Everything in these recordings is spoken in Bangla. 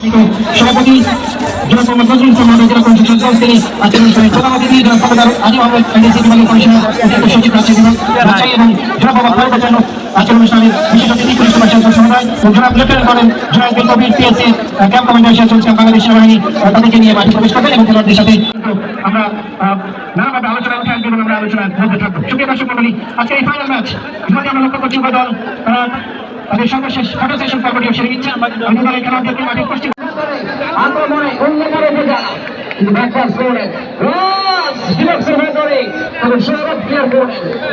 সভাপতি জনাব মোহাম্মদ নজরুল ইসলাম মহানগর জেলা কমিশন সদস্য তিনি অনুষ্ঠানে প্রধান অতিথি সচিব রাজ্য এবং জনাব বাবা ফারুক হোসেন অনুষ্ঠানে বিশেষ অতিথি পুলিশ সুপার শাসক সমন্বয় ও জনাব লেফটেন্যান্ট কর্নেল জনাব বিন কবির ক্যাম্প কমান্ডার হিসেবে চলছে বাংলাদেশ সেনাবাহিনী তাদেরকে নিয়ে মাঠে প্রবেশ করবেন এবং খেলোয়াড়দের সাথে আমরা নানাভাবে আলোচনা আমরা আলোচনার মধ্যে থাকব। আজকে এই ফাইনাল ম্যাচ আমরা লক্ষ্য করছি উভয় দল তাদের সর্বশেষ ফটো সেশন পর্বটিও সেরে নিচ্ছে আমি দলের খেলোয়াড়দেরকে মাঠে উপস্থিত আক্রমণে অন্যতম বোঝা ব্যাকপাস করে রাস ডিলক্সের ভেতরে তবে সৈকত ক্লিয়ার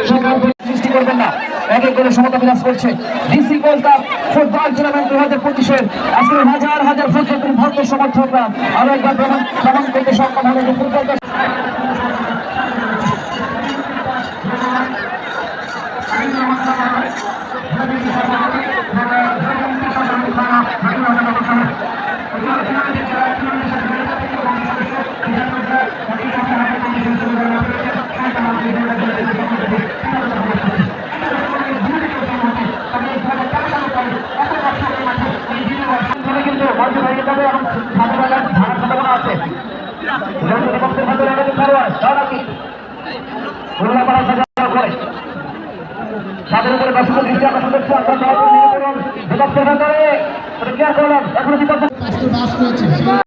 সেখান সৃষ্টি করবেন না। এক করে সমতা করছে। ডিসি গোল্ড কাপ ফুটবল দু হাজার পঁচিশের। আজকে হাজার হাজার ফুটবল ভক্ত সমর্থকরা আরও একবার প্রমাণ প্রমাণ করতে সক্ষম হবে এখানে তাদের উপরে দর্শক দৃষ্টি আকর্ষণ করছে। আপনার বিপক্ষের ভেতরে প্রতিক্রিয়া করলেন এখনও বিপক্ষে